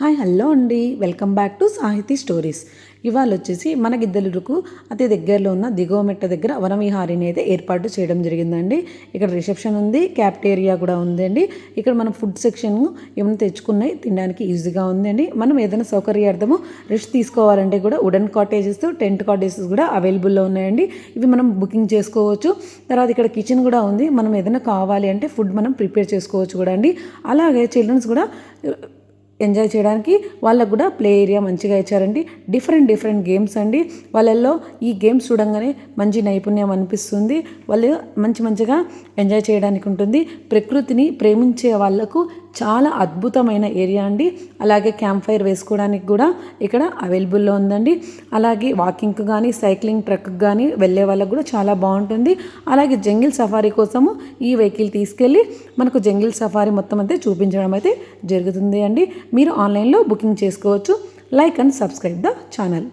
Hi hello అండి. Welcome back to Sahithi stories. ఇవాళ వచ్చేసి మన గిద్దలూరుకు అతి దగ్గరలో ఉన్న దిగువ మెట్ట దగ్గర వనవిహారిని అయితే ఏర్పాటు చేయడం జరిగిందండి. ఇక్కడ రిసెప్షన్ ఉంది క్యాప్టేరియా కూడా ఉందండి. ఇక్కడ మనం ఫుడ్ సెక్షన్ ఏమైనా తెచ్చుకున్నాయి తినడానికి ఈజీగా ఉందండి. మనం ఏదైనా సౌకర్యార్థము రెస్ట్ తీసుకోవాలంటే కూడా వుడెన్ కాటేజెస్ టెంట్ కాటేజెస్ కూడా అవైలబుల్లో ఉన్నాయండి. ఇవి మనం బుకింగ్ చేసుకోవచ్చు. తర్వాత ఇక్కడ కిచెన్ కూడా ఉంది. మనం ఏదైనా కావాలి అంటే ఫుడ్ మనం ప్రిపేర్ చేసుకోవచ్చు కూడా అండి. అలాగే చిల్డ్రన్స్ కూడా ఎంజాయ్ చేయడానికి వాళ్ళకు కూడా ప్లే ఏరియా మంచిగా ఇచ్చారండి. డిఫరెంట్ డిఫరెంట్ గేమ్స్ అండి. వాళ్ళల్లో ఈ గేమ్స్ చూడంగానే మంచి నైపుణ్యం అనిపిస్తుంది. వాళ్ళు మంచి మంచిగా ఎంజాయ్ చేయడానికి ఉంటుంది. ప్రకృతిని ప్రేమించే వాళ్ళకు చాలా అద్భుతమైన ఏరియా అండి. అలాగే క్యాంప్ ఫైర్ వేసుకోవడానికి కూడా ఇక్కడ అవైలబుల్లో ఉందండి. అలాగే వాకింగ్కి కానీ సైక్లింగ్ ట్రక్ కానీ వెళ్ళే వాళ్ళకు కూడా చాలా బాగుంటుంది. అలాగే జంగిల్ సఫారీ కోసము ఈ వెహికల్ తీసుకెళ్ళి మనకు జంగిల్ సఫారీ మొత్తం అయితే చూపించడం అయితే జరుగుతుంది అండి. మీరు ఆన్లైన్లో బుకింగ్ చేసుకోవచ్చు. Like and subscribe the channel.